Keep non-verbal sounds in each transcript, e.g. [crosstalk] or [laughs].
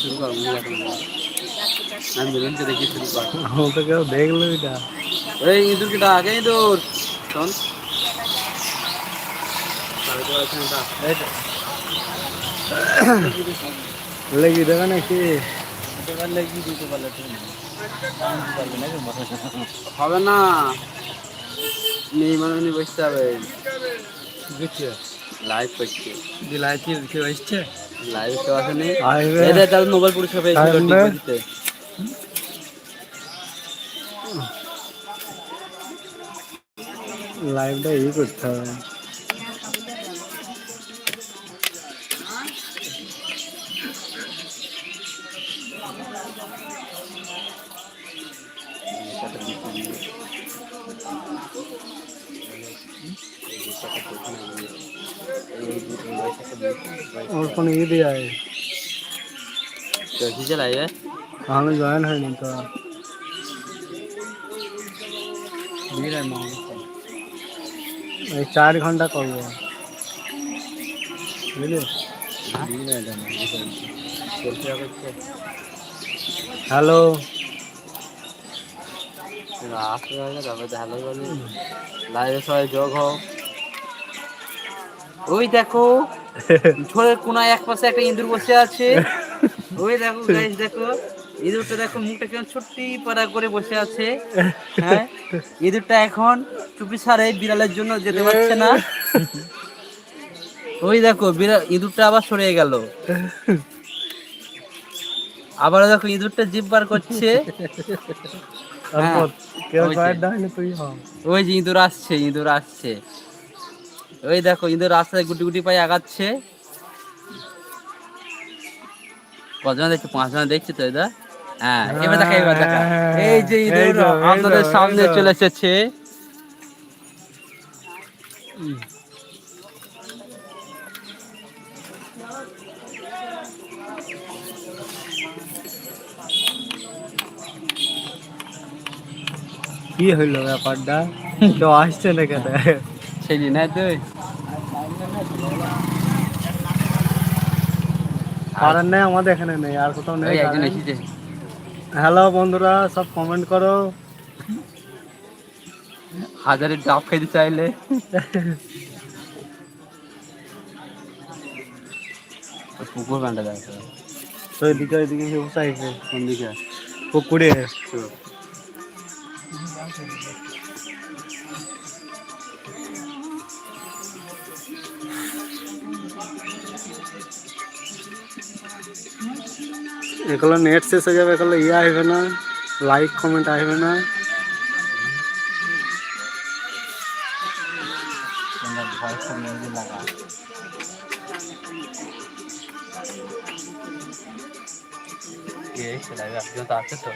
শুরু কর মুভি দেখা আমি দেখি শুরু কর। তো কেউ দেখল এটা? এই ইঁদুর কিটা আগে ইঁদুর! শোন। তো এখানে তা লেগে দেবে হবে না। নেই মানে বসতে হবে। লাইভ করছে। দিলাই কি এসছে লাইভ তো আসেনি। তাহলে মোবাইল পরিষেবা পেয়েছিল। টিভিতে লাইভটা ই করতে হবে। ওর কোনো ই দেওয়া है? তো কি চালাই এ? আমি জয়েন হয়নি তো এই চার ঘণ্টা করব বুঝলি হ্যালো লাইভে সবাই যোগ হও ওই দেখো ঝোলের কোনায় এক পাশে একটা ইঁদুর বসে আছে। ওই দেখো গাইস দেখো। ইঁদুরটা দেখো মুখটা কেমন ছোট্টি পাড়া করে বসে আছে। হ্যাঁ? ইঁদুরটা এখন চুপি সারে বিড়ালের জন্য যেতে পারছে না। ওই দেখো বিড়াল ইঁদুরটা আবার সরে গেল। আবার দেখো ইঁদুরটা জিভ বার করছে। তারপর কেউ ওই যে। জয়েন হয়নি তুই হ। ওই যে ইঁদুর আসছে ইঁদুর আসছে। ওই দেখো ইঁদুর রাস্তায় গুটি গুটি পায়ে আগাচ্ছে। কজন দেখছে? পাঁচজন দেখছি তো এটা হ্যাঁ এবার দেখা এবার দেখা। এই যে এই ইঁদুর আপনাদের সামনে চলে এসেছে। কি হইল ব্যাপারটা? কেউ আসছে না কেন সেই না তুই কারণ নেই আমাদের এখানে নেই আর কোথাও নেই হ্যালো বন্ধুরা সব কমেন্ট করো। হাজারে ডাব খাইতে চাইলে। পুকুর বান্ডা দেখো তো এদিকে এদিকে কেউ চাইছে কোন দিকে? পুকুরে। এগুলো নেট শেষ হয়ে যাবে এগুলো ইয়ে আসবে না লাইক কমেন্ট আসবে না। ভয়েস লাগা কে সেলাই তো আছে তো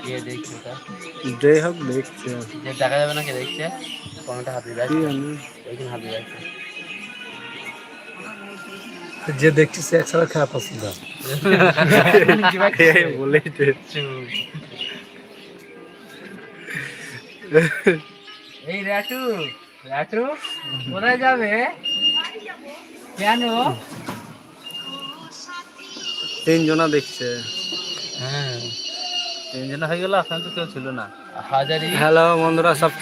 কে দেখছি ওটা যাই হোক দেখছে। যে দেখা যাবে না কে দেখছে? কমেন্টে হাত দিয়ে হাত দিয়ে যাচ্ছে যে দেখছি সে একসাথে পছন্দ বলেই তো। এই রাটু রাটু কোথায় যাবে? কেন? তিনজনা দেখছে। হ্যাঁ। তিনজন হয়ে গেল আপনার তো কেউ ছিল না। হাজারি। হ্যালো বন্ধুরা সব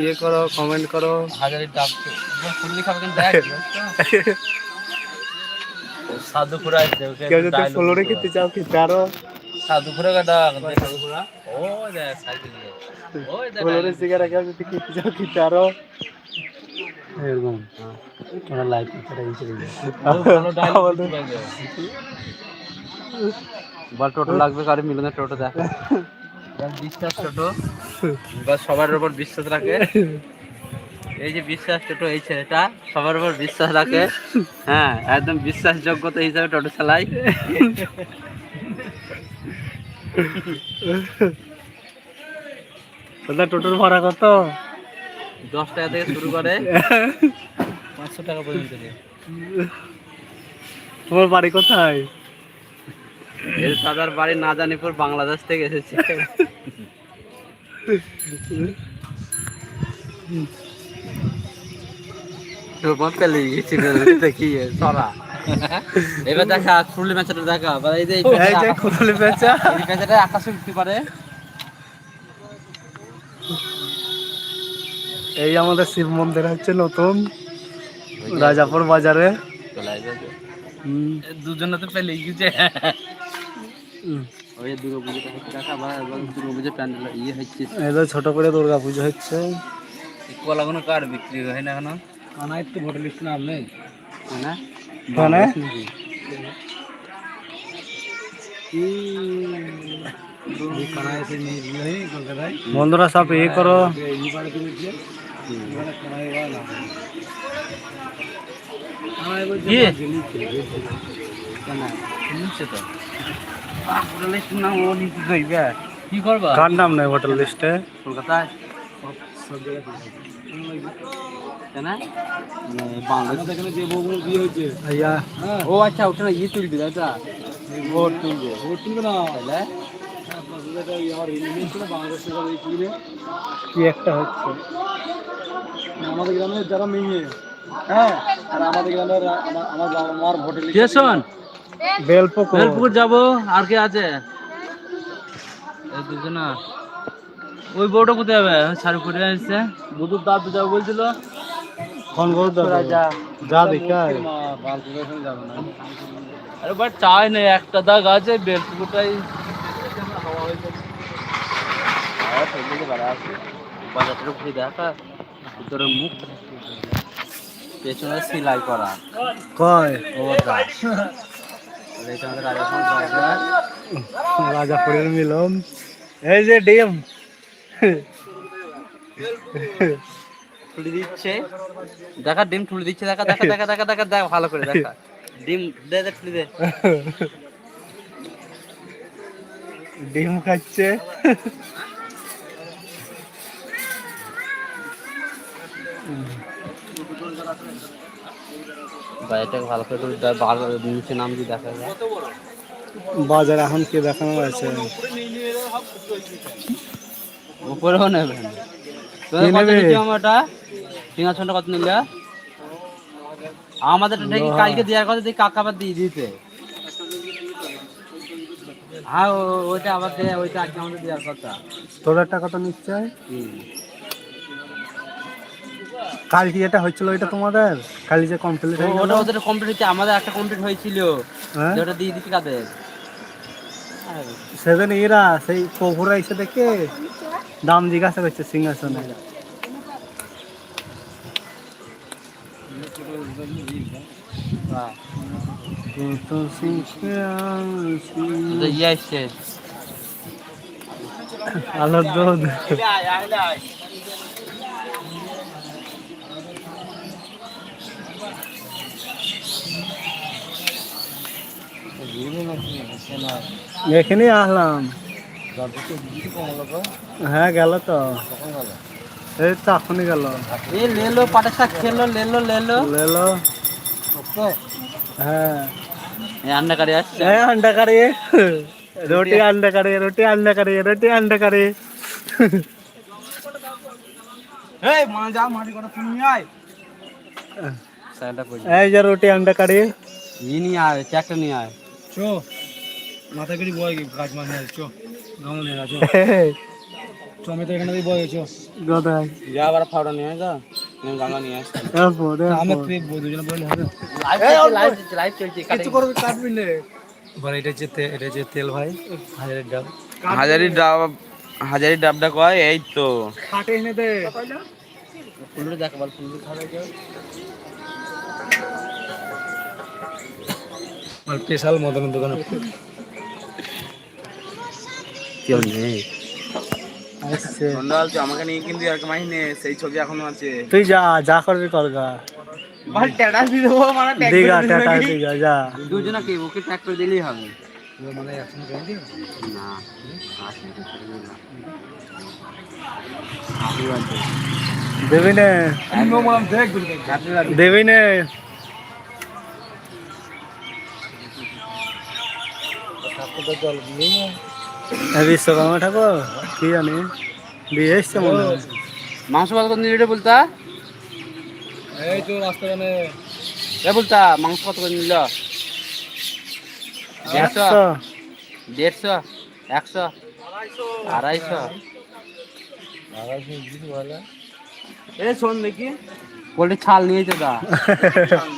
ইয়ে করো কমেন্ট করো। হাজারি খাবে দেখ [laughs] সাধু পুরা আছে কেউ যদি dialogue ফলো রেখে চাও কি পারো সাধু পুরা কাটা সাধু পুরা ও দেখ সিগারা কেউ যদি খেতে চাও এরকম ওরা লাইক করে এই চলে বল টোটো লাগবে কারে মিলনে টোটো দেখ। বিশ্বাস টোটো। বা সবার উপর বিশ্বাস রাখে। [laughs] এই যে বিশ্বাস টোটো এই ছেলেটা সবার উপর বিশ্বাস রাখে। হ্যাঁ একদম বিশ্বাসযোগ্যতা হিসাবে টোটো চালাই দাদা টোটোর ভাড়া কত? দশ টাকা থেকে শুরু করে। পাঁচশো টাকা পর্যন্ত তোমার বাড়ি কোথায়? এর দাদার বাড়ি না জানিপুর বাংলাদেশ থেকে এসেছে। [laughs] তোমার পেলে গেছি দেখি সরা। এবার দেখা ম্যাচটা দেখা। বা এই যে এই এই আকাশে উঠতে পারে। এই আমাদের শিব মন্দির হচ্ছে নতুন রাজাপুর বাজারে। দুজনে তো পেলে গিয়েছে হুম। ওই হচ্ছে দেখা দুর্গা প্যান্ডেল ইয়ে হচ্ছে। এই ছোট করে দুর্গা পুজো হচ্ছে। কলাগুলো কার বিক্রি হয় না কেন কানাই তো ভোটার লিস্ট নাম নেই। না কানে বন্ধুরা সব এ করো। কি কার নাম নেই ভোটার লিস্টে? কলকাতায়? কেন বাংলাদেশ এখানে যে বউগুলো বিয়ে হয়েছে। আইয়া ও আচ্ছা ওটা না ইয়ে তুলবি তাই ভোট তুলবে। ভোট তুলবে না। তাহলে? কি একটা হচ্ছে? আমাদের গ্রামের যারা মেয়ে। হ্যাঁ আর আমাদের গ্রামের আমার- আমার বেলপুকুর। বেলপুকুর যাব আর কে আছে? এই দুজনা। ওই বউটা কোথায় যাবে? শাড়ি পরে আসছে বুধুর দাদু যাব বলছিল। ফোন করে দাও যা দেখে আয়। আরে বাট চাই নেই একটা দাগ আছে বাজারটা ঘুরে দেখা মুখ পেছনে সেলাই করা কয় রাজাপুর রাজাপুরের মিলন এই যে ডিম তুলে দিচ্ছে। দেখা ডিম তুলে দিচ্ছে দেখা দেখা দেখা দেখা দেখা দেখ ভালো করে দেখা। ডিম দে দে তুলে দে। ডিম খাচ্ছে। বাইরেটাকে ভালো করে নিচে নাম দিয়ে দেখা যায় বাজার এখন কি দেখানো আছে উপরেও নেবে। কি কত নেবে? সিংহাসনটা কত নিলে? আমাদের কালকে দেওয়ার কথা দেখি কাকা আবার দিয়ে দিতে হ্যাঁ ওইটা আবার ওইটা আজকে আমাদের দেওয়ার কথা। তোর একটা কথা নিশ্চয় হুম। কাল কি এটা হচ্ছিল এটা তোমাদের? কালি যে কমপ্লিট হয়ে ওটা ওদের কমপ্লিট হচ্ছে আমাদের একটা কমপ্লিট হয়েছিল। হ্যাঁ? ওটা দিয়ে দিচ্ছি কাদের? সেদিন এরা সেই প্রভুরা এসে দেখে দাম জিজ্ঞাসা করছে সিংহাসনে। আলোর দুধ। এখানে আসলাম। হ্যাঁ গেল তো। এই তো এখনই গেল। এই লেলো পাটের শাক খেলো লেলো লেলো। লেলো। ওকে। হ্যাঁ। এই আন্ডা কারি আসছে। এই আন্ডা কারি রুটি আন্ডা কারি রুটি আন্ডা কারি রুটি আন্ডা কারি এই মা যা মাটি করে তুমি আয়। এই যে রুটি মাথা কেটে [laughs] চো এখানে দিয়ে বয় চো যা আবার ফাউডা নিয়ে যা আমি গাঙ্গা নিয়ে আসছি এরপর আমি তুই দুজনে বলে হবে। লাইভ চলছে লাইভ চলছে কিছু করবি কাটবি নে বল এটা যে এটা যে তেল ভাই হাজারের ডাব। হাজারি ডাব হাজারি ডাবটা কয়? এই তো। কাটে এনে দে। ফুলটা দেখ বল ফুলটা খাবে কেউ? আর স্পেশাল মদনের দোকানে। কেউ নেই। আমাকে নিয়ে কিন্তু আর কামাই সেই ছবি এখনও আছে। তুই যা যা করবি কর গা। ভাই ট্যাটাস দিয়ে দেবো মানে ট্যাগ দিগা টাটা দিগা যা। দুজনকে ওকে ট্যাগ করে দিলেই হবে? মানে একসঙ্গে করে দিও না। দেবি নে। দেবি নে। এ বিশ্বকর্মা ঠাকুর কি জানি দিয়ে এসছে মনে হয়। মাংস কত করে নিলে বলতা। এই তো রাস্তাখানে এ বলতা মাংস কত করে নিল? দেড়শো দেড়শো একশো আড়াইশো। আড়াইশো এ শোন দেখি। পোল্ট্রি ছাল নিয়েছে দা। [laughs]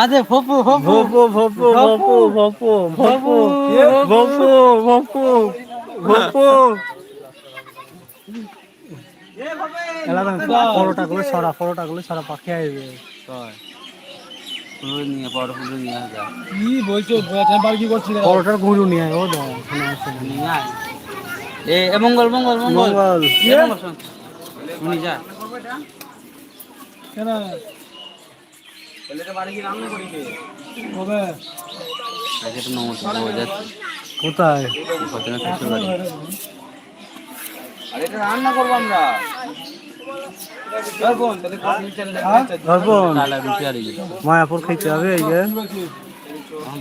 আদে ফপু ফপু ভোপু ভোপু। ভোপু ভোপু ভোপু। ভোপু ভোপু ভোপু। এলাকা পরোটা গুলো ছড়া পরোটা গুলো ছড়া পাখি আসবে। পরোটার গুঁড়ো নিয়ে আয় ও দাও মঙ্গল মঙ্গল মঙ্গল। উনি যা কেন হ্যাঁ, মায়াপুর খাইতে হবে এই যে।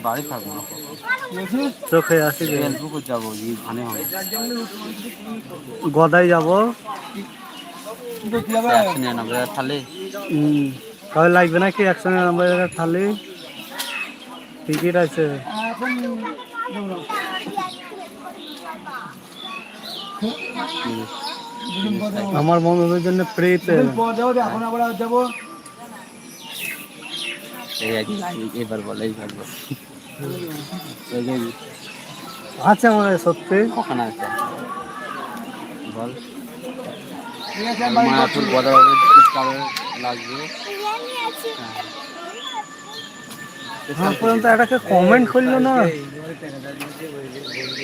বাড়ি থাকব চোখে আসি যাব গদাই যাব। নিরানব্বই হাজার থালে। তাহলে লাগবে নাকি একশো নিরানব্বই টাকা থালি। টিকিট আছে। আমার বন্ধুদের জন্য ফ্রিতে এখন আবার যাব এবার বল এইবার বল আছে আমার সত্যি। কখন আছে? বল। মায়াপুর গদাবাবুর টিকিট কারও লাগবে। এখন পর্যন্ত এটাকে কমেন্ট করল না।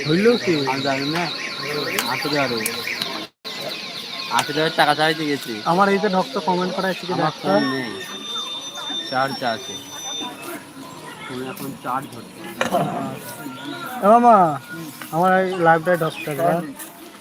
হইল কি? আমি জানি না। আশি টাকা আশি টাকার টাকা চাইতে গেছি। আমার এই যে ঢক্ত কমেন্ট করা আছে আমার নেই। চার্জ আছে। এখন চার্জ হচ্ছে। মামা আমার এই লাইভটাই ঢক্ত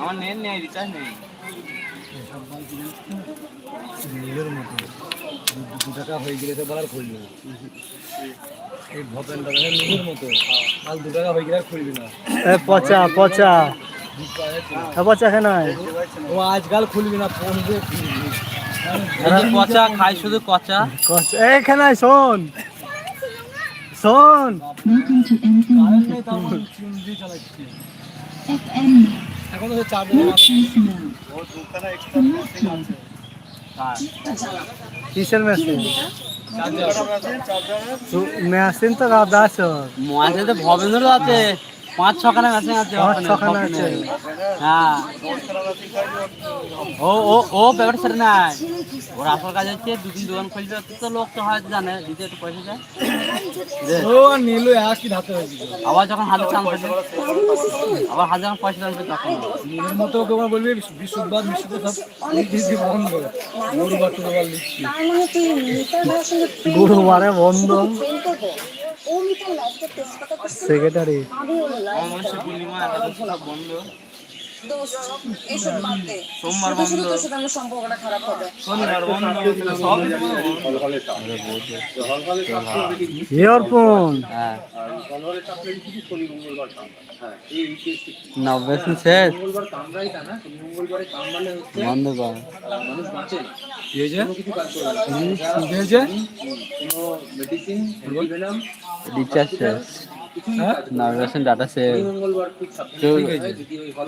আমার নেট নেই রিচার্জ নেই। দু টাকা হয়ে গেলে তো বলার খুলবি না। এই ভপেন দাদা নিজের মতো। কাল দু টাকা হয়ে গেলে আর খুলবি না। পচা পচা। পচা কেন ও আজকাল খুলবি না ফোন দিয়ে খুলবি কচা খাই শুধু কচা এখানে আয়, শোন। শোন। এখন তো চার কিসের মেশিন মেশিন তো দাদা আছে। মহাশয় তো ভবেন্দ্র আছে পাঁচ ছখানা মেশিন আছে পাঁচ ছখানা আছে। হ্যাঁ। ও ও ও ব্যাপার সেটা নাই। ওর আসল কাজ হচ্ছে দুদিন দোকান খুলবে তো লোক তো হয় জানে দিতে একটু পয়সা দেয় নিলু নীল কি ধাতে আবার যখন হাতে চান আবার হাতে যখন পয়সা টানবে তখন। নীলের মতো তোমার বলবে বিশুদ্ধবার বিশুদ্ধ সব দিদি বন্ধ। গরু বাটুর বন্ধ। সেক্রেটারি। পূর্ণিমা বন্ধ। দোষ এসব বাদ দে সোমবার শুধু শুধু বন্ধ। তোর সাথে আমার সম্পর্কটা খারাপ হবে। শনিবার বন্ধ। সব হ্যাঁ। নব্বই শেষ। বন্ধ কর। কি হয়েছে রিচার্জ শেষ। ডাটা শেষ।